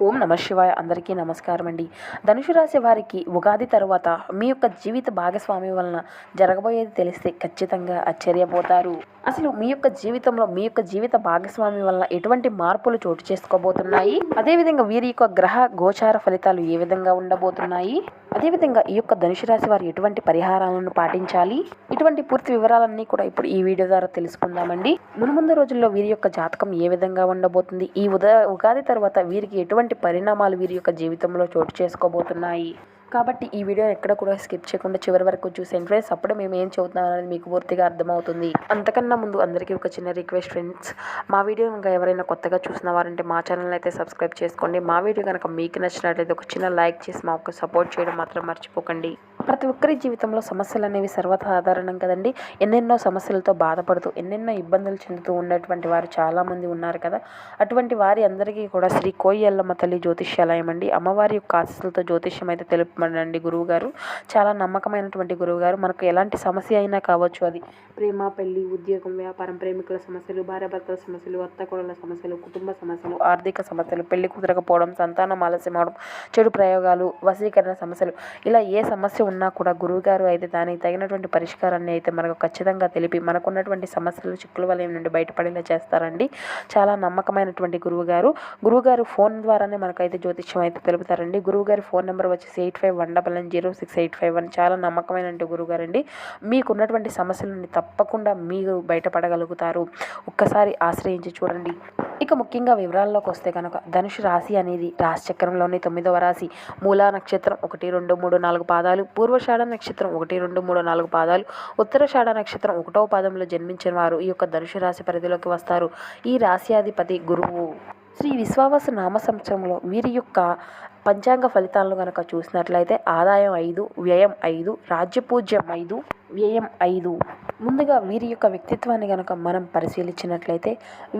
ఓం నమ శివాయ. అందరికీ నమస్కారం అండి. ధనుసు రాశి వారికి ఉగాది తరువాత మీ యొక్క జీవిత భాగస్వామి వలన జరగబోయేది తెలిస్తే ఖచ్చితంగా ఆశ్చర్యపోతారు. అసలు మీ యొక్క జీవితంలో మీ యొక్క జీవిత భాగస్వామి వల్ల ఎటువంటి మార్పులు చోటు చేసుకోబోతున్నాయి? అదేవిధంగా వీరి యొక్క గ్రహ గోచార ఫలితాలు ఏ విధంగా ఉండబోతున్నాయి? అదేవిధంగా ఈ యొక్క ధనుసు రాశి వారు ఎటువంటి పరిహారాలను పాటించాలి? ఇటువంటి పూర్తి వివరాలన్నీ కూడా ఇప్పుడు ఈ వీడియో ద్వారా తెలుసుకుందామండి. మునుముందు రోజుల్లో వీరి యొక్క జాతకం ఏ విధంగా ఉండబోతుంది? ఈ ఉదా ఉగాది తర్వాత వీరికి ఎటువంటి పరిణామాలు వీరి యొక్క జీవితంలో చోటు చేసుకోబోతున్నాయి? కాబట్టి ఈ వీడియో ఎక్కడ కూడా స్కిప్ చేయకుండా చివరి వరకు చూసేయండి. ఫ్రెండ్స్ అప్పుడే మేము ఏం చదువుతున్నాం అనేది మీకు పూర్తిగా అర్థమవుతుంది. అంతకన్నా ముందు అందరికీ ఒక చిన్న రిక్వెస్ట్ ఫ్రెండ్స్ మా వీడియో కనుక ఎవరైనా కొత్తగా చూసిన వారంటే మా ఛానల్ అయితే సబ్స్క్రైబ్ చేసుకోండి. మా వీడియో కనుక మీకు నచ్చినట్లయితే ఒక చిన్న లైక్ చేసి మాకు సపోర్ట్ చేయడం మాత్రం మర్చిపోకండి. ప్రతి ఒక్కరి జీవితంలో సమస్యలు అనేవి సర్వసాధారణం కదండి. ఎన్నెన్నో సమస్యలతో బాధపడుతూ ఎన్నెన్నో ఇబ్బందులు చెందుతూ ఉన్నటువంటి వారు చాలామంది ఉన్నారు కదా. అటువంటి వారి అందరికీ కూడా శ్రీ కోయల్లమ్మ తల్లి జ్యోతిష్యాలయం అండి. అమ్మవారి యొక్క ఆశస్సులతో జ్యోతిష్యం అయితే తెలుపమండి గురువు గారు చాలా నమ్మకమైనటువంటి గురువు గారు మనకు ఎలాంటి సమస్య అయినా కావచ్చు అది ప్రేమ పెళ్ళి ఉద్యోగం వ్యాపారం ప్రేమికుల సమస్యలు భార్యాభర్తల సమస్యలు అత్తకోడల సమస్యలు కుటుంబ సమస్యలు ఆర్థిక సమస్యలు పెళ్ళి కుదరకపోవడం సంతానం ఆలస్యం అవడం చెడు ప్రయోగాలు వశీకరణ సమస్యలు ఇలా ఏ సమస్య ఉన్నా కూడా గురువుగారు అయితే దానికి తగినటువంటి పరిష్కారాన్ని అయితే మనకు ఖచ్చితంగా తెలిపి మనకున్నటువంటి సమస్యలు చిక్కుల వలయం నుండి బయటపడేలా చేస్తారండి. చాలా నమ్మకమైనటువంటి గురువుగారు. గురువుగారు ఫోన్ ద్వారానే మనకైతే జ్యోతిష్యం అయితే తెలుపుతారండి. గురువుగారి ఫోన్ నెంబర్ వచ్చేసి eight five one double nine zero six eight five one. చాలా నమ్మకమైన గురువుగారు అండి మీకున్నటువంటి సమస్యల నుండి తప్పకుండా మీరు బయటపడగలుగుతారు. ఒక్కసారి ఆశ్రయించి చూడండి. ఇక ముఖ్యంగా వివరాల్లోకి వస్తే కనుక ధనుషు రాశి అనేది రాశి చక్రంలోని తొమ్మిదవ రాశి. మూలా నక్షత్రం ఒకటి రెండు మూడు నాలుగు పాదాలు. పూర్వషాఢ నక్షత్రం ఒకటి రెండు మూడు నాలుగు పాదాలు. ఉత్తరషాఢ నక్షత్రం ఒకటవ పాదంలో జన్మించిన వారు ఈ యొక్క ధనుషు రాశి పరిధిలోకి వస్తారు. ఈ రాశ్యాధిపతి గురువు. శ్రీ విశ్వావసు నామ సంవత్సరంలో వీరి యొక్క పంచాంగ ఫలితాలను కనుక చూసినట్లయితే ఆదాయం ఐదు వ్యయం ఐదు రాజ్యపూజ్యం ఐదు వ్యయం ఐదు. ముందుగా వీరి యొక్క వ్యక్తిత్వాన్ని కనుక మనం పరిశీలించినట్లయితే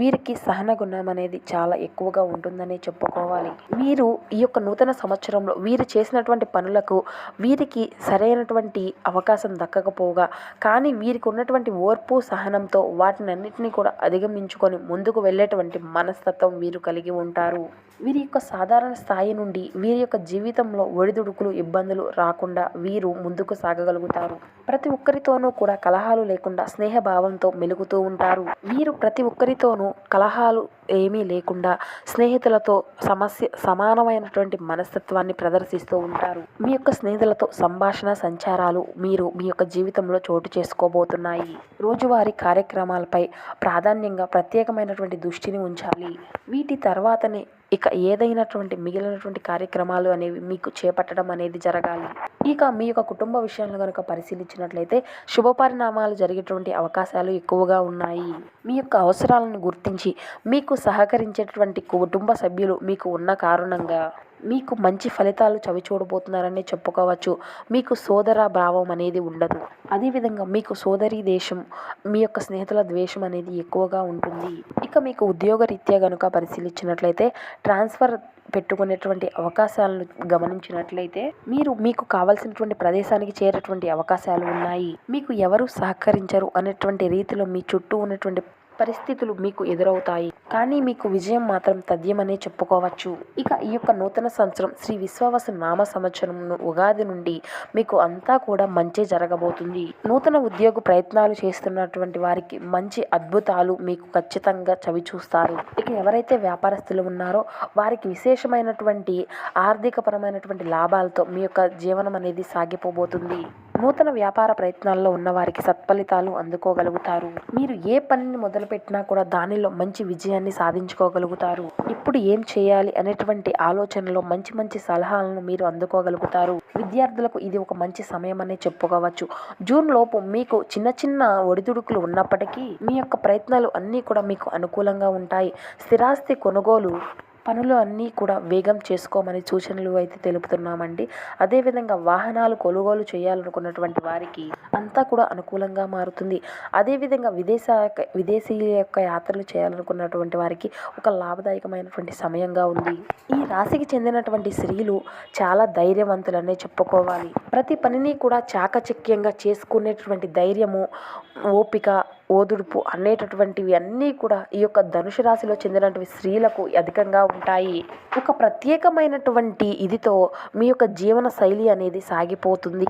వీరికి సహన గుణం అనేది చాలా ఎక్కువగా ఉంటుందనే చెప్పుకోవాలి. వీరు ఈ యొక్క నూతన సంవత్సరంలో వీరు చేసినటువంటి పనులకు వీరికి సరైనటువంటి అవకాశం దక్కకపోగా కానీ వీరికి ఉన్నటువంటి ఓర్పు సహనంతో వాటిని అన్నిటినీ కూడా అధిగమించుకొని ముందుకు వెళ్ళేటువంటి మనస్తత్వం వీరు కలిగి ఉంటారు. వీరి యొక్క సాధారణ స్థాయి నుండి వీరి యొక్క జీవితంలో ఒడిదుడుకులు ఇబ్బందులు రాకుండా వీరు ముందుకు సాగగలుగుతారు. ప్రతి ఒక్కరితోనూ కూడా కలహాలు లేకుండా స్నేహభావంతో మెలుగుతూ ఉంటారు. వీరు ప్రతి ఒక్కరితోనూ కలహాలు ఏమీ లేకుండా స్నేహితులతో సమస్య సమానమైనటువంటి మనస్తత్వాన్ని ప్రదర్శిస్తూ ఉంటారు. మీ యొక్క స్నేహితులతో సంభాషణ సంచారాలు మీరు మీ యొక్క జీవితంలో చోటు చేసుకోబోతున్నాయి. రోజువారీ కార్యక్రమాలపై ప్రాధాన్యంగా ప్రత్యేకమైనటువంటి దృష్టిని ఉంచాలి. వీటి తర్వాతనే ఇక ఏదైనటువంటి మిగిలినటువంటి కార్యక్రమాలు అనేవి మీకు చేపట్టడం అనేది జరగాలి. ఇక మీ యొక్క కుటుంబ విషయాలను కనుక పరిశీలించినట్లయితే శుభ పరిణామాలు జరిగేటువంటి అవకాశాలు ఎక్కువగా ఉన్నాయి. మీ యొక్క అవసరాలను గుర్తించి మీకు సహకరించేటువంటి కుటుంబ సభ్యులు మీకు ఉన్న కారణంగా మీకు మంచి ఫలితాలు చవి చూడబోతున్నారని చెప్పుకోవచ్చు. మీకు సోదర భావం అనేది ఉండదు. అదేవిధంగా మీకు సోదరి దేశం మీ యొక్క స్నేహితుల ద్వేషం అనేది ఎక్కువగా ఉంటుంది. ఇక మీకు ఉద్యోగ రీత్యా కనుక పరిశీలించినట్లయితే ట్రాన్స్ఫర్ పెట్టుకునేటువంటి అవకాశాలను గమనించినట్లయితే మీరు మీకు కావలసినటువంటి ప్రదేశానికి చేరేటువంటి అవకాశాలు ఉన్నాయి. మీకు ఎవరు సహకరించరు అనేటువంటి రీతిలో మీ చుట్టూ ఉన్నటువంటి పరిస్థితులు మీకు ఎదురవుతాయి. కానీ మీకు విజయం మాత్రం తథ్యమనే చెప్పుకోవచ్చు. ఇక ఈ యొక్క నూతన సంవత్సరం శ్రీ విశ్వావస నామ సంవత్సరం ఉగాది నుండి మీకు అంతా కూడా మంచి జరగబోతుంది. నూతన ఉద్యోగ ప్రయత్నాలు చేస్తున్నటువంటి వారికి మంచి అద్భుతాలు మీకు ఖచ్చితంగా చవి చూస్తారు. ఇక ఎవరైతే వ్యాపారస్తులు ఉన్నారో వారికి విశేషమైనటువంటి ఆర్థికపరమైనటువంటి లాభాలతో మీ యొక్క జీవనం అనేది సాగిపోబోతుంది. నూతన వ్యాపార ప్రయత్నాల్లో ఉన్నవారికి సత్ఫలితాలు అందుకోగలుగుతారు. మీరు ఏ పనిని మొదలుపెట్టినా కూడా దానిలో మంచి విజయాన్ని సాధించుకోగలుగుతారు. ఇప్పుడు ఏం చేయాలి అనేటువంటి ఆలోచనలో మంచి మంచి సలహాలను మీరు అందుకోగలుగుతారు. విద్యార్థులకు ఇది ఒక మంచి సమయం అనే చెప్పుకోవచ్చు. జూన్ లోపు మీకు చిన్న చిన్న ఒడిదుడుకులు ఉన్నప్పటికీ మీ యొక్క ప్రయత్నాలు అన్నీ కూడా మీకు అనుకూలంగా ఉంటాయి. స్థిరాస్తి కొనుగోలు పనులు అన్నీ కూడా వేగం చేసుకోమని సూచనలు అయితే తెలుపుతున్నామండి. అదేవిధంగా వాహనాలు కొనుగోలు చేయాలనుకున్నటువంటి వారికి అంతా కూడా అనుకూలంగా మారుతుంది. అదేవిధంగా విదేశ విదేశీయుల యొక్క యాత్రలు చేయాలనుకున్నటువంటి వారికి ఒక లాభదాయకమైనటువంటి సమయంగా ఉంది. ఈ రాశికి చెందినటువంటి స్త్రీలు చాలా ధైర్యవంతులనే చెప్పుకోవాలి. ప్రతి పనిని కూడా చాకచక్యంగా చేసుకునేటువంటి ధైర్యము ఓపిక ఓదుడుపు అనేటటువంటివి అన్నీ కూడా ఈ యొక్క ధనుసు రాశిలో చెందినటువంటి స్త్రీలకు అధికంగా ఉంటాయి. ఒక ప్రత్యేకమైనటువంటి ఇదితో మీ యొక్క జీవన శైలి అనేది సాగిపోతుంది.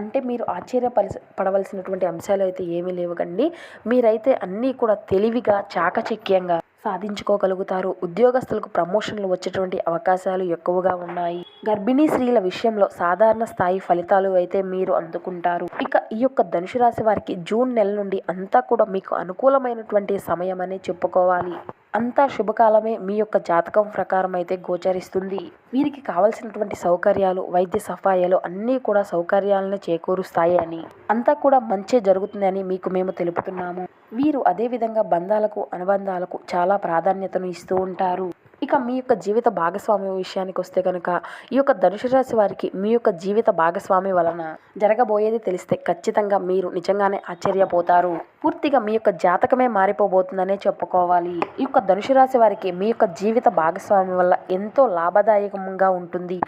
అంటే మీరు ఆశ్చర్యపలి పడవలసినటువంటి అంశాలు అయితే ఏమీ లేవు కండి. మీరైతే అన్నీ కూడా తెలివిగా చాకచక్యంగా సాధించుకోగలుగుతారు. ఉద్యోగస్తులకు ప్రమోషన్లు వచ్చేటువంటి అవకాశాలు ఎక్కువగా ఉన్నాయి. గర్భిణీ స్త్రీల విషయంలో సాధారణ స్థాయి ఫలితాలు అయితే మీరు అందుకుంటారు. ఇక ఈ యొక్క ధనుసు రాశి వారికి జూన్ నెల నుండి అంతా కూడా మీకు అనుకూలమైనటువంటి సమయం అనే చెప్పుకోవాలి. అంతా శుభకాలమే మీ యొక్క జాతకం ప్రకారం అయితే గోచరిస్తుంది. వీరికి కావలసినటువంటి సౌకర్యాలు వైద్య సఫాయాలు అన్నీ కూడా సౌకర్యాలను చేకూరుస్తాయి అని. అంతా కూడా మంచి జరుగుతుందని మీకు మేము తెలుపుతున్నాము. వీరు అదేవిధంగా బంధాలకు అనుబంధాలకు చాలా ప్రాధాన్యతను ఇస్తూ ఉంటారు. ఇక మీ యొక్క జీవిత భాగస్వామి విషయానికి వస్తే కనుక ఈ యొక్క ధనుసు రాశి వారికి మీ యొక్క జీవిత భాగస్వామి వలన జరగబోయేది తెలిస్తే ఖచ్చితంగా మీరు నిజంగానే ఆశ్చర్యపోతారు. పూర్తిగా మీ యొక్క జాతకమే మారిపోబోతుందనే చెప్పుకోవాలి. ఈ యొక్క ధనుసు రాశి వారికి మీ యొక్క జీవిత భాగస్వామి వల్ల ఎంతో లాభదాయకంగా ఉంటుంది.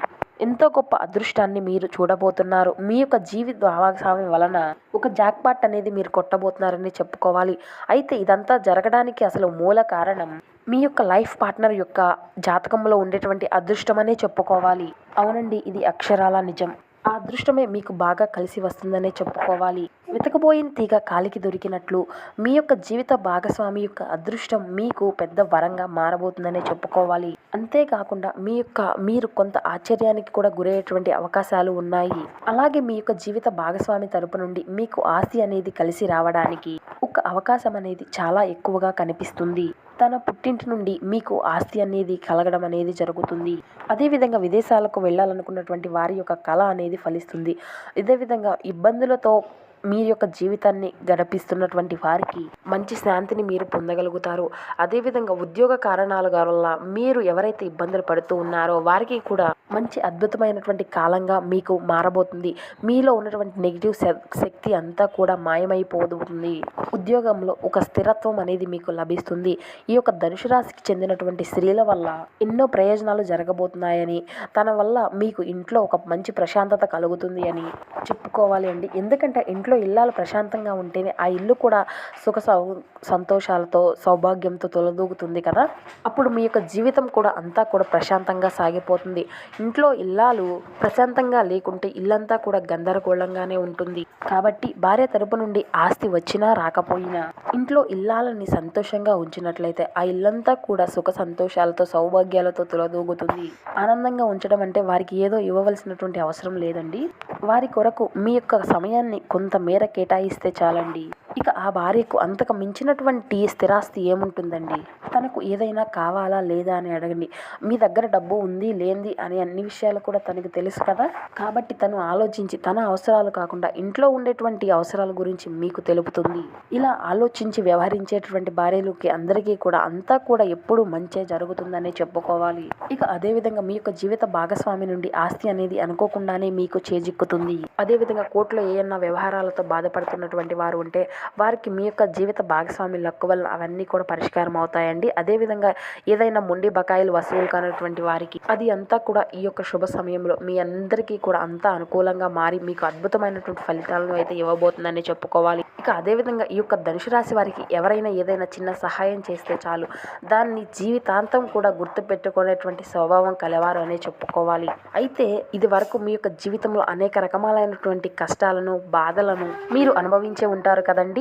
ఎంతో గొప్ప అదృష్టాన్ని మీరు చూడబోతున్నారు. మీ యొక్క జీవిత భాగస్వామి వలన ఒక జాక్పాట్ అనేది మీరు కొట్టబోతున్నారని చెప్పుకోవాలి. అయితే ఇదంతా జరగడానికి అసలు మూల కారణం మీ యొక్క లైఫ్ పార్ట్నర్ యొక్క జాతకంలో ఉండేటువంటి అదృష్టమనే చెప్పుకోవాలి. అవునండి ఇది అక్షరాల నిజం. ఆ అదృష్టమే మీకు బాగా కలిసి వస్తుందనే చెప్పుకోవాలి. వెతకబోయిన తీగ కాలికి దొరికినట్లు మీ యొక్క జీవిత భాగస్వామి యొక్క అదృష్టం మీకు పెద్ద వరంగా మారబోతుందనే చెప్పుకోవాలి. అంతేకాకుండా మీ యొక్క మీరు కొంత ఆశ్చర్యానికి కూడా గురయ్యేటువంటి అవకాశాలు ఉన్నాయి. అలాగే మీ యొక్క జీవిత భాగస్వామి తరపు నుండి మీకు ఆస్తి అనేది కలిసి రావడానికి ఒక అవకాశం అనేది చాలా ఎక్కువగా కనిపిస్తుంది. తన పుట్టింటి నుండి మీకు ఆస్తి అనేది కలగడం అనేది జరుగుతుంది. అదేవిధంగా విదేశాలకు వెళ్ళాలనుకున్నటువంటి వారి యొక్క కళ అనేది ఫలిస్తుంది. ఇదేవిధంగా ఇబ్బందులతో మీ యొక్క జీవితాన్ని గడిపిస్తున్నటువంటి వారికి మంచి శాంతిని మీరు పొందగలుగుతారు. అదేవిధంగా ఉద్యోగ కారణాల వల్ల మీరు ఎవరైతే ఇబ్బందులు పడుతూ ఉన్నారో వారికి కూడా మంచి అద్భుతమైనటువంటి కాలంగా మీకు మారబోతుంది. మీలో ఉన్నటువంటి నెగిటివ్ శక్తి అంతా కూడా మాయమైపోతుంది. ఉద్యోగంలో ఒక స్థిరత్వం అనేది మీకు లభిస్తుంది. ఈ యొక్క ధనుసు రాశికి చెందినటువంటి స్త్రీల వల్ల ఎన్నో ప్రయోజనాలు జరగబోతున్నాయని తన వల్ల మీకు ఇంట్లో ఒక మంచి ప్రశాంతత కలుగుతుంది అని చెప్పుకోవాలి అండి. ఎందుకంటే ఇంట్లో ఇల్లాలు ప్రశాంతంగా ఉంటేనే ఆ ఇల్లు కూడా సుఖ సౌ సంతోషాలతో సౌభాగ్యంతో తొలదూగుతుంది కదా? అప్పుడు మీ యొక్క జీవితం కూడా అంతా కూడా ప్రశాంతంగా సాగిపోతుంది. ఇంట్లో ఇల్లాలు ప్రశాంతంగా లేకుంటే ఇల్లంతా కూడా గందరగోళంగానే ఉంటుంది. కాబట్టి భార్య తరపు నుండి ఆస్తి వచ్చినా రాకపోయినా ఇంట్లో ఇల్లాలని సంతోషంగా ఉంచినట్లయితే ఆ ఇల్లంతా కూడా సుఖ సంతోషాలతో సౌభాగ్యాలతో తులదూగుతుంది ఆనందంగా ఉంచడం అంటే వారికి ఏదో ఇవ్వవలసినటువంటి అవసరం లేదండి. వారి కొరకు మీ యొక్క సమయాన్ని కొంత మేర కేటాయిస్తే చాలండి. ఇక ఆ భార్యకు అంతకు మించినటువంటి స్థిరాస్తి ఏముంటుందండి? తనకు ఏదైనా కావాలా లేదా అని అడగండి. మీ దగ్గర డబ్బు ఉంది లేంది అనే అన్ని విషయాలు కూడా తనకు తెలుసు కదా? కాబట్టి తను ఆలోచించి తన అవసరాలు కాకుండా ఇంట్లో ఉండేటువంటి అవసరాల గురించి మీకు తెలుపుతుంది. ఇలా ఆలోచించి వ్యవహరించేటువంటి భార్యలకి అందరికీ కూడా అంతా కూడా ఎప్పుడూ మంచే జరుగుతుందనే చెప్పుకోవాలి. ఇక అదేవిధంగా మీ యొక్క జీవిత భాగస్వామి నుండి ఆస్తి అనేది అనుకోకుండానే మీకు చేజిక్కుతుంది. అదేవిధంగా కోర్టులో ఏమన్నా వ్యవహారాలతో బాధపడుతున్నటువంటి వారు ఉంటే వారికి మీ యొక్క జీవిత భాగస్వామి లక్కు వల్ల అవన్నీ కూడా పరిష్కారం అవుతాయండి. అదేవిధంగా ఏదైనా మొండి బకాయిలు వసూలు కానటువంటి వారికి అది అంతా కూడా ఈ యొక్క శుభ సమయంలో మీ అందరికీ కూడా అంతా అనుకూలంగా మారి మీకు అద్భుతమైనటువంటి ఫలితాలను అయితే ఇవ్వబోతుందని చెప్పుకోవాలి. ఇక అదేవిధంగా ఈ యొక్క ధనుసు రాశి వారికి ఎవరైనా ఏదైనా చిన్న సహాయం చేస్తే చాలు. దాన్ని జీవితాంతం కూడా గుర్తుపెట్టుకునేటువంటి స్వభావం కలవారు అనే చెప్పుకోవాలి. అయితే ఇది వరకు మీ యొక్క జీవితంలో అనేక రకములైనటువంటి కష్టాలను బాధలను మీరు అనుభవించే ఉంటారు కదండి.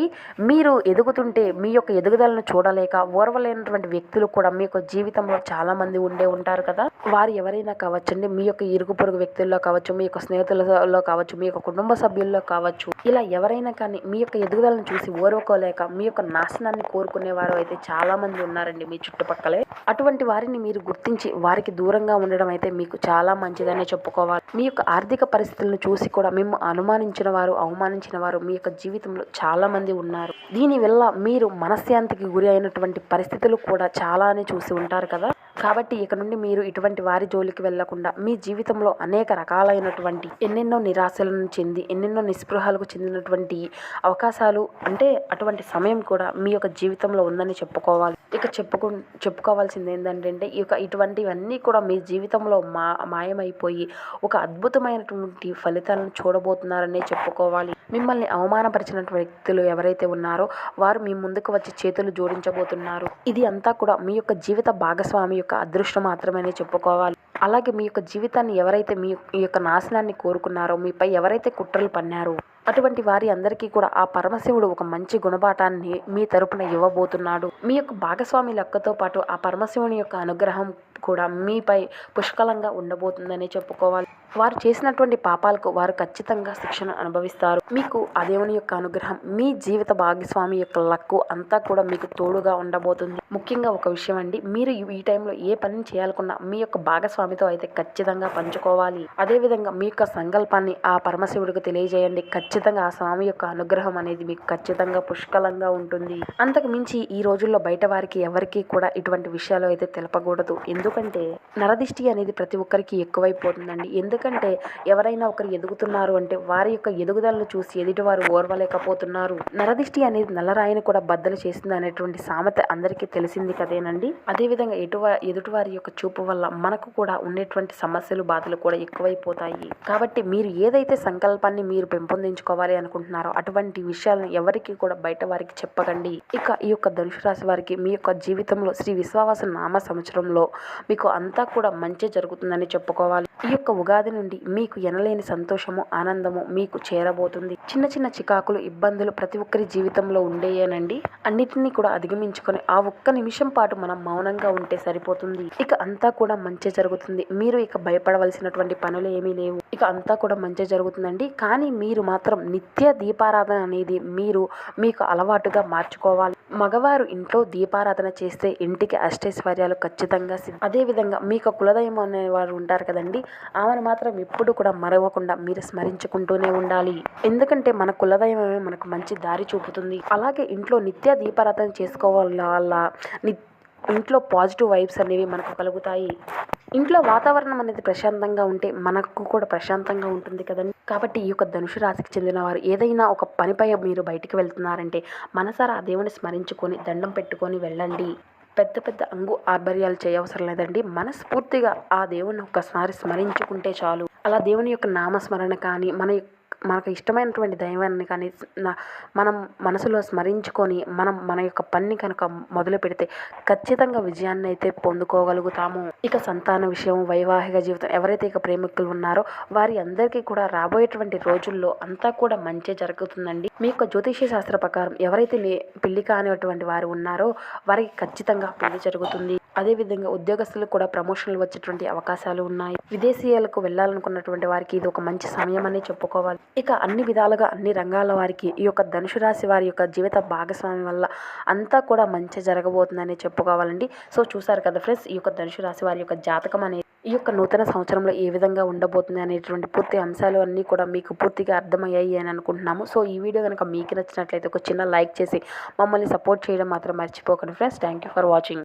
మీరు ఎదుగుతుంటే మీ యొక్క ఎదుగుదలను చూడలేక ఓర్వలేనటువంటి వ్యక్తులు కూడా మీ యొక్క జీవితంలో చాలా మంది ఉండే ఉంటారు కదా. వారు ఎవరైనా కావచ్చండి మీ యొక్క ఇరుగు పొరుగు వ్యక్తుల్లో కావచ్చు మీ యొక్క స్నేహితులలో కావచ్చు మీ యొక్క కుటుంబ సభ్యుల్లో కావచ్చు ఇలా ఎవరైనా కానీ మీ యొక్క ఎదుగుదలను చూసి ఓర్వకోలేక మీ యొక్క నాశనాన్ని కోరుకునే వారు అయితే చాలా మంది ఉన్నారండి మీ చుట్టుపక్కలే. అటువంటి వారిని మీరు గుర్తించి వారికి దూరంగా ఉండడం అయితే మీకు చాలా మంచిదనే చెప్పుకోవాలి. మీ యొక్క ఆర్థిక పరిస్థితులను చూసి కూడా మేము అనుమానించిన వారు అవమానించిన వారు మీ యొక్క జీవితంలో చాలా మంది ఉన్నారు. దీనివల్ల మీరు మనశ్శాంతికి గురి అయినటువంటి పరిస్థితులు కూడా చాలానే చూసి ఉంటారు కదా? కాబట్టి ఇక నుండి మీరు ఇటువంటి వారి జోలికి వెళ్ళకుండా మీ జీవితంలో అనేక రకాలైనటువంటి ఎన్నెన్నో నిరాశలను చెంది ఎన్నెన్నో నిస్పృహాలకు చెందినటువంటి అవకాశాలు అంటే అటువంటి సమయం కూడా మీ యొక్క జీవితంలో ఉందని చెప్పుకోవాలి. ఇక చెప్పుకు చెప్పుకోవాల్సింది ఏంటంటే ఇక ఇటువంటివన్నీ కూడా మీ జీవితంలో మా మాయమైపోయి ఒక అద్భుతమైనటువంటి ఫలితాలను చూడబోతున్నారనే చెప్పుకోవాలి. మిమ్మల్ని అవమానపరిచినటువంటి వ్యక్తులు ఎవరైతే ఉన్నారో వారు మీ ముందుకు వచ్చి చేతులు జోడించబోతున్నారు. ఇది అంతా కూడా మీ యొక్క జీవిత భాగస్వామి యొక్క అదృష్టం మాత్రమే చెప్పుకోవాలి. అలాగే మీ యొక్క జీవితాన్ని ఎవరైతే మీ యొక్క నాశనాన్ని కోరుకున్నారో మీపై ఎవరైతే కుట్రలు పన్నారో అటువంటి వారి అందరికీ కూడా ఆ పరమశివుడు ఒక మంచి గుణపాఠాన్ని మీ తరపున ఇవ్వబోతున్నాడు. మీ యొక్క భాగస్వామి లెక్కతో పాటు ఆ పరమశివుని యొక్క అనుగ్రహం కూడా మీపై పుష్కలంగా ఉండబోతుందని చెప్పుకోవాలి. వారు చేసినటువంటి పాపాలకు వారు ఖచ్చితంగా శిక్షను అనుభవిస్తారు. మీకు ఆ దేవుని యొక్క అనుగ్రహం మీ జీవిత భాగస్వామి యొక్క లక్కు అంతా కూడా మీకు తోడుగా ఉండబోతుంది. ముఖ్యంగా ఒక విషయం అండి మీరు ఈ టైంలో ఏ పనిని చేయాలనుకున్నా మీ యొక్క భాగస్వామితో అయితే ఖచ్చితంగా పంచుకోవాలి. అదేవిధంగా మీ యొక్క సంకల్పాన్ని ఆ పరమశివుడికి తెలియజేయండి. ఖచ్చితంగా ఆ స్వామి యొక్క అనుగ్రహం అనేది మీకు ఖచ్చితంగా పుష్కలంగా ఉంటుంది. అంతకు మించి ఈ రోజుల్లో బయట వారికి ఎవరికి కూడా ఇటువంటి విషయాలు అయితే తెలపకూడదు. ఎందుకంటే నరదిష్టి అనేది ప్రతి ఒక్కరికి ఎక్కువైపోతుందండి. ఎందుకంటే ఎందుకంటే ఎవరైనా ఒకరు ఎదుగుతున్నారు అంటే వారి యొక్క ఎదుగుదలను చూసి ఎదుటివారు ఓర్వలేకపోతున్నారు. నరదిష్టి అనేది నల్లరాయిని కూడా బద్దలు చేసింది అనేటువంటి సామెత అందరికీ తెలిసింది కదేనండి? అదేవిధంగా ఎటువ ఎదుటివారి యొక్క చూపు వల్ల మనకు కూడా ఉండేటువంటి సమస్యలు బాధలు కూడా ఎక్కువైపోతాయి. కాబట్టి మీరు ఏదైతే సంకల్పాన్ని మీరు పెంపొందించుకోవాలి అనుకుంటున్నారో అటువంటి విషయాలను ఎవరికి కూడా బయట వారికి చెప్పకండి. ఇక ఈ యొక్క ధనుసు రాశి వారికి మీ యొక్క జీవితంలో శ్రీ విశ్వావాస నామ సంవత్సరంలో మీకు అంతా కూడా మంచి జరుగుతుందని చెప్పుకోవాలి. ఈ యొక్క ఉగాది నుండి మీకు ఎనలేని సంతోషము ఆనందము మీకు చేరబోతుంది. చిన్న చిన్న చికాకులు ఇబ్బందులు ప్రతి ఒక్కరి జీవితంలో ఉండేయేనండి. అన్నిటినీ కూడా అధిగమించుకొని ఆ ఒక్క నిమిషం పాటు మనం మౌనంగా ఉంటే సరిపోతుంది. ఇక అంతా కూడా మంచి జరుగుతుంది. మీరు ఇక భయపడవలసినటువంటి పనులు ఏమీ లేవు. ఇక అంతా కూడా మంచి జరుగుతుందండి. కానీ మీరు మాత్రం నిత్య దీపారాధన అనేది మీరు మీకు అలవాటుగా మార్చుకోవాలి. మగవారు ఇంట్లో దీపారాధన చేస్తే ఇంటికి అష్టైశ్వర్యాలు ఖచ్చితంగా అదేవిధంగా మీకు కులదైవం అనేవారు ఉంటారు కదండి ఆమెను మాత్రం ఎప్పుడు కూడా మరవకుండా మీరు స్మరించుకుంటూనే ఉండాలి. ఎందుకంటే మన కులదైవమే మనకు మంచి దారి చూపుతుంది. అలాగే ఇంట్లో నిత్య దీపారాధన చేసుకోవాల? వల్ల ని ఇంట్లో పాజిటివ్ వైబ్స్ అనేవి మనకు కలుగుతాయి. ఇంట్లో వాతావరణం అనేది ప్రశాంతంగా ఉంటే మనకు కూడా ప్రశాంతంగా ఉంటుంది కదండి. కాబట్టి ఈ యొక్క ధనుసు రాశికి చెందిన వారు ఏదైనా ఒక పనిపై మీరు బయటికి వెళ్తున్నారంటే మనసారా ఆ దేవుని స్మరించుకొని దండం పెట్టుకొని వెళ్ళండి. పెద్ద పెద్ద అంగు ఆర్భర్యాలు చేయవసరం లేదండి. మనస్ఫూర్తిగా ఆ దేవుని ఒక్కసారి స్మరించుకుంటే చాలు. అలా దేవుని యొక్క నామస్మరణ కానీ మన మనకు ఇష్టమైనటువంటి దైవాన్ని కానీ నా- మనం మనసులో స్మరించుకొని మనం మన యొక్క పని కనుక మొదలు పెడితే ఖచ్చితంగా విజయాన్ని అయితే పొందుకోగలుగుతాము. ఇక సంతాన విషయం వైవాహిక జీవితం ఎవరైతే ఇక ప్రేమికులు ఉన్నారో వారి అందరికీ కూడా రాబోయేటువంటి రోజుల్లో అంతా కూడా మంచి జరుగుతుందండి. మీ యొక్క జ్యోతిష శాస్త్ర ప్రకారం ఎవరైతే నే- పెళ్ళి కానిటువంటి వారు ఉన్నారో వారికి ఖచ్చితంగా పెళ్ళి జరుగుతుంది. అదేవిధంగా ఉద్యోగస్తులకు కూడా ప్రమోషన్లు వచ్చేటువంటి అవకాశాలు ఉన్నాయి. విదేశీయాలకు వెళ్ళాలనుకున్నటువంటి వారికి ఇది ఒక మంచి సమయం అని చెప్పుకోవాలి. ఇక అన్ని విధాలుగా అన్ని రంగాల వారికి ఈ యొక్క ధనుసు రాశి వారి యొక్క జీవిత భాగస్వామి వల్ల అంతా కూడా మంచి జరగబోతుందని చెప్పుకోవాలండి. సో చూసారు కదా ఫ్రెండ్స్ ఈ యొక్క ధనుసు రాశి వారి యొక్క జాతకం అనేది ఈ యొక్క నూతన సంవత్సరంలో ఏ విధంగా ఉండబోతుంది అనేటువంటి పూర్తి అంశాలు అన్నీ కూడా మీకు పూర్తిగా అర్థమయ్యాయి అని అనుకుంటున్నాము. సో ఈ వీడియో కనుక మీకు నచ్చినట్లయితే ఒక చిన్న లైక్ చేసి మమ్మల్ని సపోర్ట్ చేయడం మాత్రం మర్చిపోకండి friends. Thank you for watching.